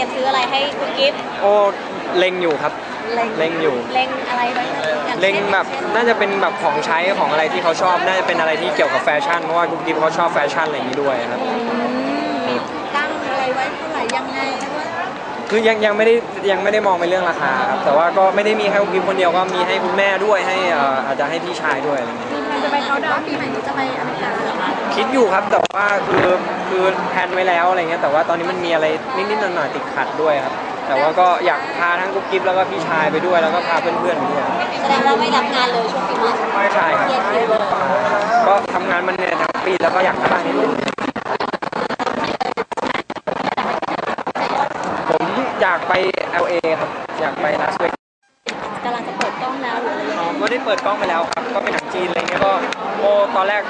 รียมซื้ออะไรให้คุณกิฟต์โอ้เล็งอยู่ครับ เล็งอยู่ เล็งอะไรไว้อย่างเล็งช่นแบบอย่างเช่นน่าจะเป็นแบบของใช้ของอะไรที่เขาชอบ น่าจะเป็นอะไรที่เกี่ยวกับแฟชั่นเพราะว่ากุ๊กกิ๊บเขาชอบแฟชั่นอะไรอย่างนี้ด้วยครับ มีตั้งอะไรไว้เท่าไหร่ยังไงว่าคือยังยังไม่ได้ยังไม่ได้มองไปเรื่องราคาครับ แต่ว่าก็ไม่ได้มีแค่กุ๊กกิ๊บคนเดียวก็มีให้คุณแม่ด้วยให้เอ่ออาจจะให้พี่ชายด้วยอะไรอย่างเงี้ยมีแพลนจะไปเขาดาวน์ปีใหม่นี้จะไปอเมริกาเหรอ คะคิดอยู่ครับแต่ว่าคือคือแพลนไว้แล้วอะไรเงี้ยแต่ว่าตอนนี้มันมีอะไรนิดๆหน่อยๆติดขัดด้วยครับ แต่ว่าก็อยากพาทั้งกุ๊กกิ๊บแล้วก็พี่ชายไปด้วยแล้วก็พาเพื่อนๆไปด้วยแสดงว่าไม่รับงานเลยช่วงปีใหม่ใช่ครับ เคลียร์คิวเลยก็ทำงานมันเนี่ยทั้งปีแล้วก็อยากพักบ้างนิดนึงผมอยากไป LA ครับ อยากไปลาสเวกัสกำลังจะเปิดกล้องแล้วหรืออะไรยังไง ก็ได้เปิดกล้องไปแล้วครับ ก็เป็นหนังจีนอะไรเงี้ยก็โอ้ตอนแรก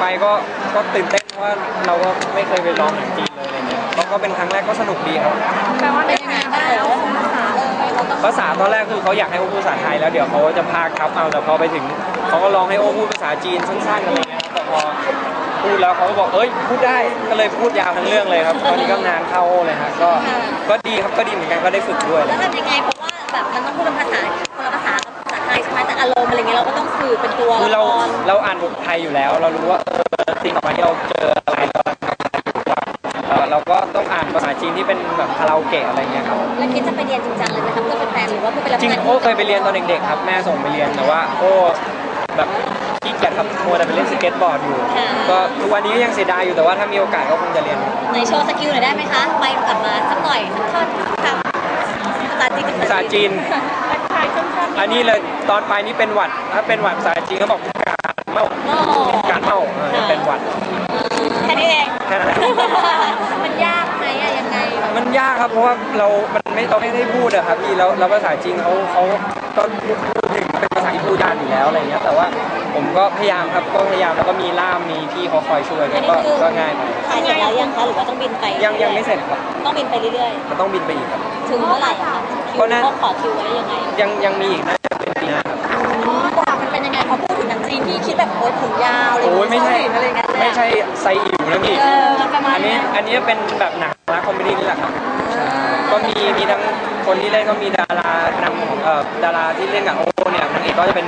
ไปก็ก็ตื่นเต้นเพราะว่าเราก็ไม่เคยไปลองหนังจีนเลยอะไรเงี้ยก็ก็เป็นครั้งแรกก็สนุกดีครับ แปลว่าเป็นยังไงบ้างเราภาษาเลยเราต้องภาษาตอนแรกคือเขาอยากให้โอพูดภาษาไทยแล้วเดี๋ยวเขาจะพากทับเอาแต่พอไปถึงเขาก็ลองให้โอพูดภาษาจีนสั้นๆอะไรเงี้ยแต่พอพูดแล้วเขาก็บอกเอ้ยพูดได้ก็เลยพูดยาวทั้งเรื่องเลยครับตอนนี้ก็งานเข้าเลยฮะก็ก็ดีครับก็ดีเหมือนกันก็ได้ฝึกด้วย แล้วทำยังไงเพราะว่าแบบมันต้องพูดเป็นภาษาาษากับภาษาไทยใช่ไหมแต่อารมณ์อะไรเงี้ยเราก็ต้องสื่อเป็นตัวคือละเราครเราอ่านบทไทยอยู่แล้ว เรารู้ว่าเออสิ่งต่อไปที่เราเจออะไรเราเอ่อเราก็ต้องอ่านภาษาจีนที่เป็นแบบคาราโอเกะอะไรเงี้ยครับ แล้วคิดจะไปเรียนจริงจังเลยไหมครับเพื่อเป็นแฟนหรือว่าเพื่อไปรับจริงงานโอ้เคยไปเรียนตอนเด็กๆครับแม่ส่งไปเรียนแต่ว่าโอ้แบบขี้เกียจครับมัวแต่ไปเล่นสเก็ตบอร์ดอยู่ ก็ทุกวันนี้ก็ยังเสียดายอยู่แต่ว่าถ้ามีโอกาสก็คงจะเรียนในโชว์สกิลหน่อยได้ไหมคะไปกลับมาสักหน่อยสักท่อนครับภาษาจีนกับภาษาจีน อันนี้เลยตอนไปนี่เป็นหวัด ถ้าเป็นหวัดภาษาจีนเขาบอกการเมาโอ้การเมาเออเป็นหวัด แค่นี้เอง แค่นั้นแหละ มันยากไหมอะยังไงแบบมันยากครับเพราะว่าเรา มันไม่เราไม่ได้พูดอะครับพี่แล้วแล้วภาษาจีนเขาเขาก็พูดถึงเป็นภาษาที่พูดยากอยู่แล้วอะไรเงี้ยแต่ว่าผมก็พยายามครับก็พยายามแล้วก็มีล่ามมีพี่เขาคอยช่วยอันก็นี้คือก็ง่ายไปถ่ายเสร็จแล้วยังคะหรือว่าต้องบินไปยังยังไม่เสร็จครับต้องบินไปเรื่อยก็ต้องบินไปอีกครับ ๆ ถึงเมื่อไหร่อะคะ คิวก็น่าก็ขอคิวไว้ยังไงยังยังมีอีกน่าจะเป็นปีหน้าครับบทมันเป็นยังไงพอพูดถึงหนังจีนที่คิดแบบโอ๊ยผมยาวอะไรอย่างโอ้ยเงี้ยไม่ใช่ชอบอะไรอย่างเงี้ยไม่ใช่ไซอิ๋วนะพี่ เออมันประมาณอันนี้อันนี้เป็นแบบหนังรักคอมเมดี้นี่แหละครับใช่ก็มีมีทั้งคนที่เล่นก็มีดารานำเอ่อดาราที่เล่นกับโอเนี่ยนางเอกก็จะเป็น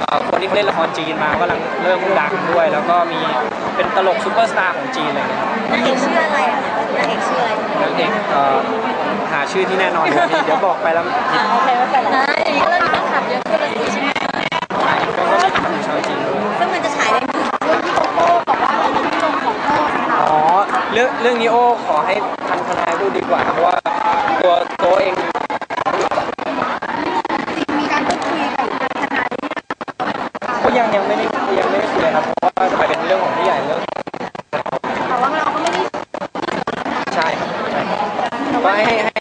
เอ่อคนที่เขาเล่นละครจีนมากำลังเริ่มดังด้วย แล้วก็มี เป็นตลกซูเปอร์สตาร์ของจีนอะไรเงี้ยครับนางเอกชื่ออะไรอะคะนางเอกชื่ออะไรนางเอกเอ่อหาชื่อที่แน่นอนเดี๋ยวพี่เดี๋ยวบอกไปแล้วผิดอ่าโอเคไม่เป็นไรอย่างนี้ก็เริ่มมีแฟนคลับเยอะขึ้นแล้วสิใช่ไหมก็ก็มีคนชาวจีนด้วยซึ่งมันจะฉายในเรื่องที่โกโก้บอกว่าเราเป็นที่ลงของโก้นะคะอ๋อเรื่องเรื่องนี้โอ้ขอให้ทางทนายพูดดีกว่าเพราะว่าตัวตัวเองมีการพูดคุยกับทนายก็ยังยังไม่ได้ยังไม่ได้คุยเลยครับเพราะว่าจะไปเป็นเรื่องของผู้ใหญ่เรื่อง แต่ว่าเราก็ไม่ได้ ใช่ครับใช่ครับก็ให้ ให้